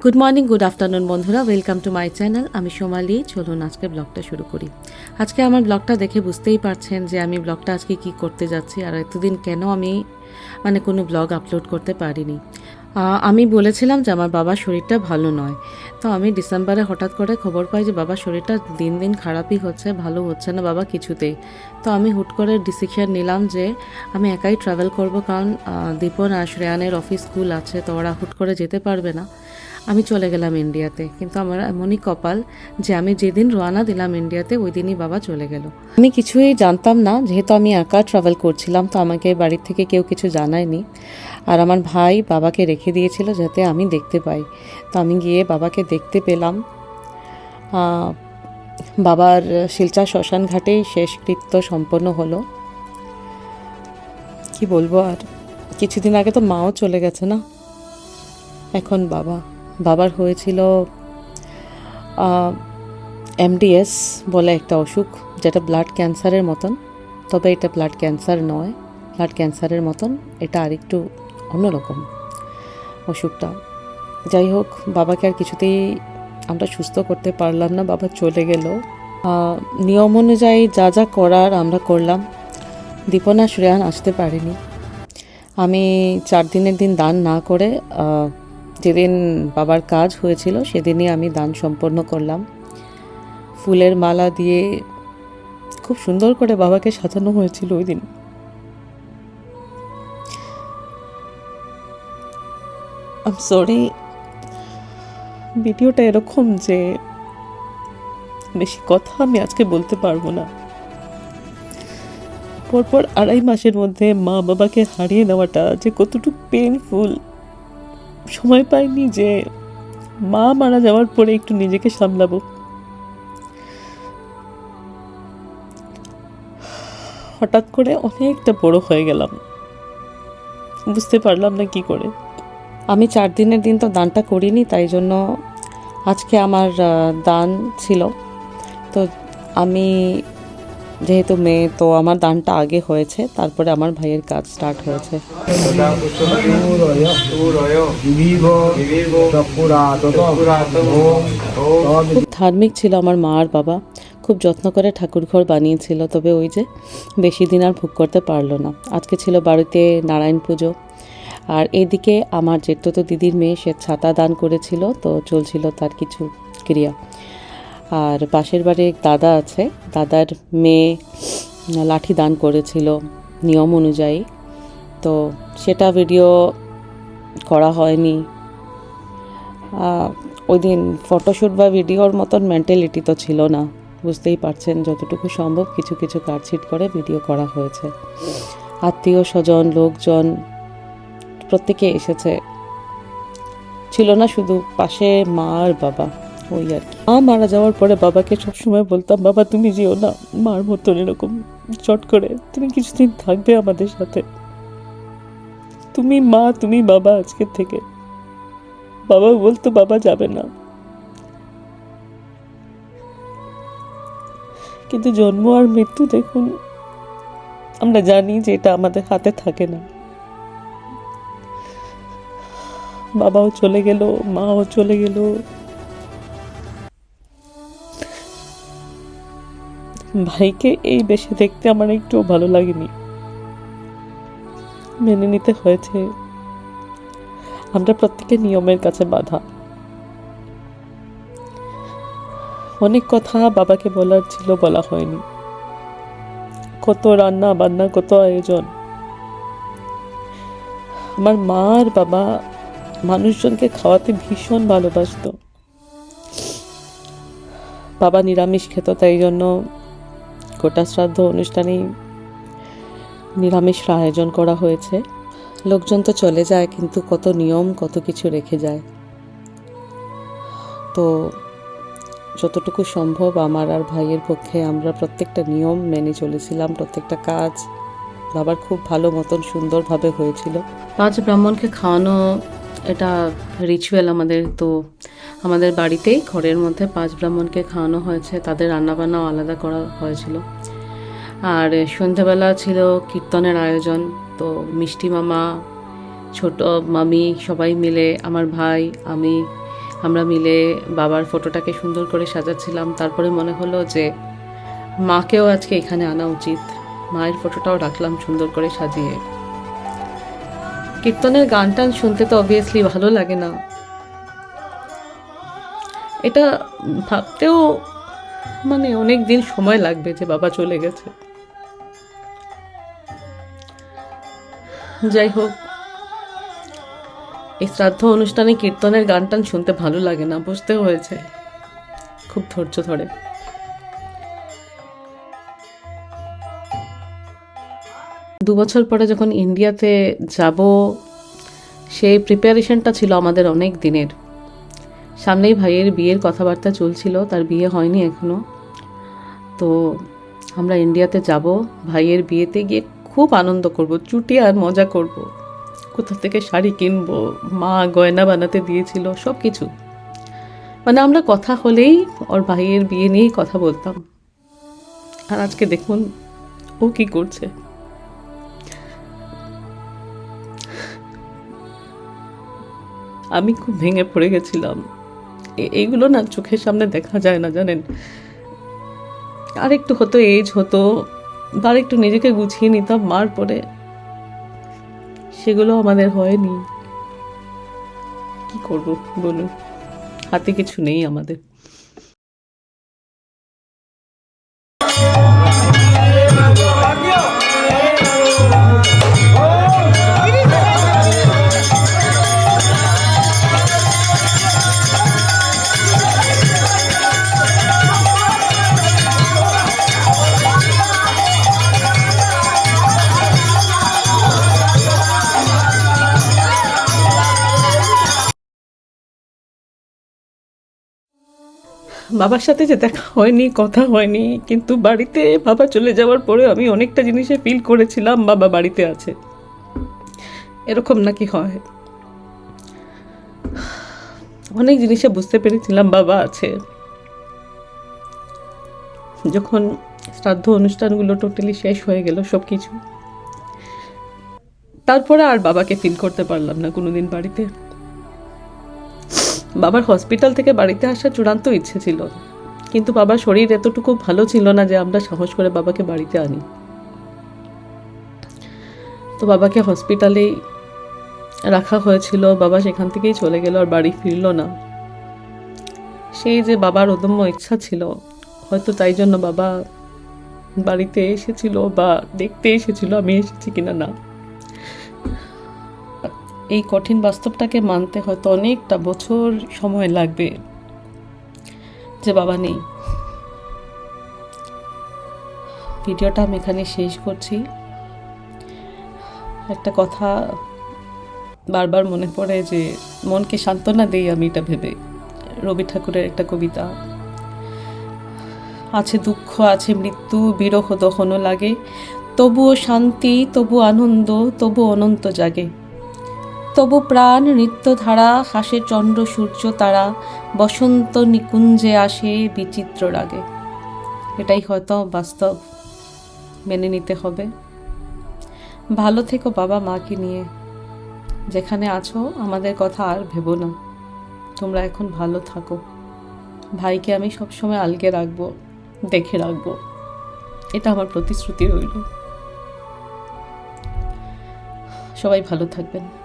Good morning good afternoon বন্ধুরা। Welcome to my channel আমি সোমালি চলুন আজকে ব্লগটা শুরু করি। আজকে আমার ব্লগটা দেখে বুঝতেই পারছেন যে আমি ব্লগটা আজকে কি করতে যাচ্ছি আর এতদিন কেন আমি মানে কোনো ব্লগ আপলোড করতে পারিনি। আমি বলেছিলাম যে আমার বাবার শরীরটা ভালো নয়। তো আমি ডিসেম্বরে হঠাৎ করে খবর পাই যে বাবার শরীরটা দিন দিন খারাপই হচ্ছে, ভালো হচ্ছে না বাবা কিছুতেই। তো আমি হুট করে ডিসিশন নিলাম যে আমি একাই ট্রাভেল করব কারণ দীপন আর শ্রেয়ানের অফিস স্কুল আছে, তো ওরা হুট করে যেতে পারবে না। আমি চলে গেলাম ইন্ডিয়াতে। কিন্তু আমার এমনই কপাল যে আমি যেদিন রওনা দিলাম ইন্ডিয়াতে ওই দিনই বাবা চলে গেল। আমি কিছুই জানতাম না, যেহেতু আমি একা ট্রাভেল করছিলাম, তো আমাকে বাড়ির থেকে কেউ কিছু জানায়নি। আর আমার ভাই বাবাকে রেখে দিয়েছিল যাতে আমি দেখতে পাই। তো আমি গিয়ে বাবাকে দেখতে পেলাম। বাবার শিলচা শ্মশান ঘাটেই শেষকৃত্য সম্পন্ন হলো। কি বলব আর? কিছুদিন আগে তো মাও চলে গেছে না? এখন বাবা। বাবার হয়েছিল এমডিএস বলে একটা অসুখ, যেটা ব্লাড ক্যান্সারের মতন। তবে এটা ব্লাড ক্যান্সার নয় ব্লাড ক্যান্সারের মতন। এটা আরেকটু অন্যরকম অসুখটা। যাই হোক, বাবাকে আর কিছুতেই আমরা সুস্থ করতে পারলাম না। বাবা চলে গেল। নিয়ম অনুযায়ী যা যা করার আমরা করলাম। দীপনা শ্রেয়ান আসতে পারেনি। আমি চার দিনের দিন দান না করে যেদিন বাবার কাজ হয়েছিল, সেদিনই আমি দান সম্পন্ন করলাম। ফুলের মালা দিয়ে খুব সুন্দর করে বাবাকে সাজানো হয়েছিল ওই দিন। সরি ভিডিওটা এরকম যে বেশি কথা আমি আজকে বলতে পারব না। পরপর আড়াই মাসের মধ্যে মা বাবাকে হারিয়ে নেওয়াটা যে কতটুকু পেনফুল সময় পাইনি যে মা মারা যাওয়ার পরে একটু নিজেকে সামলাবো। হঠাৎ করে অনেকটা বড় হয়ে গেলাম। বুঝতে পারলাম না কি করে। আমি চার দিনের দিন তো দানটা করিনি, তাই জন্য আজকে আমার দান ছিল। তো আমি যেহেতু মেয়ে, তো আমার দানটা আগে হয়েছে, তারপরে আমার ভাইয়ের কাজ স্টার্ট হয়েছে। ধার্মিক ছিল আমার মা আর বাবা। খুব যত্ন করে ঠাকুর ঘর বানিয়েছিল, তবে ওই যে বেশি দিন আর ভোগ করতে পারল না। আজকে ছিল বাড়িতে নারায়ণ পুজো। আর এদিকে আমার জেঠতো দিদির মেয়ে, সে ছাতা দান করেছিল, তো চলছিল তার কিছু ক্রিয়া। আর পাশের বাড়ির দাদা আছে, দাদার মেয়ে লাঠি দান করেছিল নিয়ম অনুযায়ী। তো সেটা ভিডিও করা হয়নি। ওই দিন ফটোশ্যুট বা ভিডিওর মতন মেন্টালিটি তো ছিল না। বুঝতেই পারছেন, যতটুকু সম্ভব কিছু কিছু কাটছিট করে ভিডিও করা হয়েছে। আত্মীয় স্বজন, লোকজন, প্রত্যেকে এসেছে। ছিল না শুধু পাশে মা আর বাবা। ওই আর কি। মা মারা যাওয়ার পরে বাবাকে সবসময় বলতাম, বাবা, তুমি যেও না, মার মতন এরকম চট করে। তুমি কিছুদিন থাকবে আমাদের সাথে। তুমি মা, তুমি বাবা আজকের থেকে। বাবা বলতো বাবা যাবে না। কিন্তু জন্ম আর মৃত্যু দেখুন, আমরা জানি যে এটা আমাদের হাতে থাকে না। বাবাও চলে গেল, মাও চলে গেল। ভাইকে এই বেশে দেখতে আমার একটু ভালো লাগেনি। মেনে নিতে হয়েছে। আমরা প্রত্যেকে নিয়মের কাছে বাধা। অনেক কথা বাবাকে বলার ছিল বলা হয়নি। কত রান্না বান্না, কত আয়োজন। আমার মা আর বাবা মানুষজনকে খাওয়াতে ভীষণ ভালোবাসতো। বাবা নিরামিষ খেত, তাই জন্য গোটা শ্রাদ্ধ অনুষ্ঠানেই নিরামিষ আয়োজন করা হয়েছে। লোকজন তো চলে যায়, কিন্তু কত নিয়ম, কত কিছু রেখে যায়। তো যতটুকু সম্ভব আমার আর ভাইয়ের পক্ষে আমরা প্রত্যেকটা নিয়ম মেনে চলেছিলাম, প্রত্যেকটা কাজ বাবার খুব ভালো মতন সুন্দরভাবে হয়েছিল। পাঁচ ব্রাহ্মণকে খাওয়ানো এটা রিচুয়াল আমাদের তো আমাদের বাড়িতেই ঘরের মধ্যে পাঁচ ব্রাহ্মণকে খাওয়ানো হয়েছে, তাদের রান্নাবান্নাও আলাদা করা হয়েছিল। আর সন্ধ্যাবেলা ছিল কীর্তনের আয়োজন, তো মিষ্টি মামা, ছোট মামি সবাই মিলে, আমার ভাই, আমি, আমরা মিলে বাবার ফটোটাকে সুন্দর করে সাজাচ্ছিলাম। তারপরে মনে হলো যে মাকেও আজকে এখানে আনা উচিত। মায়ের ফটোটাও রাখলাম সুন্দর করে সাজিয়ে। কীর্তনের গান টান শুনতে তো অবভিয়াসলি ভালো লাগে না। এটা ভাবতেও মানে অনেক দিন সময় লাগবে যে বাবা চলে গেছে। যাই হোক, এই শ্রাদ্ধ অনুষ্ঠানে কীর্তনের গান টান শুনতে ভালো লাগে না বুঝতেও হয়েছে। খুব ধৈর্য ধরে। দু বছর পরে যখন ইন্ডিয়াতে যাব, সেই প্রিপারেশনটা ছিল আমাদের অনেক দিনের। সামনেই ভাইয়ের বিয়ের কথাবার্তা চলছিল, তার বিয়ে হয়নি এখনও। তো আমরা ইন্ডিয়াতে যাব, ভাইয়ের বিয়েতে গিয়ে খুব আনন্দ করব, চুটি আর মজা করব। কোথা থেকে শাড়ি কিনবো, মা গয়না বানাতে দিয়েছিল সব কিছু মানে আমরা কথা হলেই ওর ভাইয়ের বিয়ে নিয়েই কথা বলতাম। আর আজকে দেখুন, ও কি করছে। আমি খুব ভেঙে পড়ে গেছিলাম। এইগুলো না চোখের সামনে দেখা যায় না, জানেন? আর একটু হতো, এজ হতো বা একটু নিজেকে গুছিয়ে নিতাম, মার পরে সেগুলো আমাদের হয়নি। কি করব বলুন? হাতে কিছু নেই আমাদের। বাবার সাথে যে দেখা হয়নি, কথা হয়নি, কিন্তু বাড়িতে বাবা চলে যাওয়ার পরে আমি অনেকটা জিনিসে ফিল করেছিলাম বাবা বাড়িতে আছে। এরকম নাকি হয়। অনেক জিনিসে বুঝতে পেরেছিলাম বাবা আছে। যখন শ্রাদ্ধ অনুষ্ঠানগুলো টোটালি শেষ হয়ে গেল সব কিছু তারপরে আর বাবাকে ফিল করতে পারলাম না কোনোদিন বাড়িতে। বাবার হসপিটাল থেকে বাড়িতে আসার চূড়ান্ত ইচ্ছে ছিল। কিন্তু বাবার শরীর এতটুকু ভালো ছিল না যে আমরা সাহস করে বাবাকে বাড়িতে আনি। তো বাবাকে হসপিটালেই রাখা হয়েছিল। বাবা সেখান থেকেই চলে গেল আর বাড়ি ফিরল না। সেই যে বাবার অদম্য ইচ্ছা ছিল, হয়তো তাই জন্য বাবা বাড়িতে এসেছিল বা দেখতে এসেছিল আমি এসেছি কিনা না। এই কঠিন বাস্তবটাকে মানতে হয়তো অনেকটা বছর সময় লাগবে। যে বাবা নেই। ভিডিওটা আমি এখানে শেষ করছি। একটা কথা বারবার মনে পড়ে যে, মনকে সান্ত্বনা দেই আমি এটা ভেবে। রবি ঠাকুরের একটা কবিতা। আছে দুঃখ, আছে মৃত্যু, বিরহ দহনও লাগে। তবুও শান্তি তবু আনন্দ তবু অনন্ত জাগে। তবু প্রাণ নৃত্যধারা, হাসে চন্দ্র সূর্য তারা, বসন্ত নিকুঞ্জে আসে বিচিত্র রাগে। এটাই হয়তো বাস্তব, মেনে নিতে হবে। ভালো থেকো বাবা মাকে নিয়ে। যেখানে আছো, আমাদের কথা আর ভেবো না। তোমরা এখন ভালো থাকো। ভাইকে আমি সবসময় আলগে রাখব, দেখে রাখব। এটা আমার প্রতিশ্রুতি রইল। সবাই ভালো থাকবেন।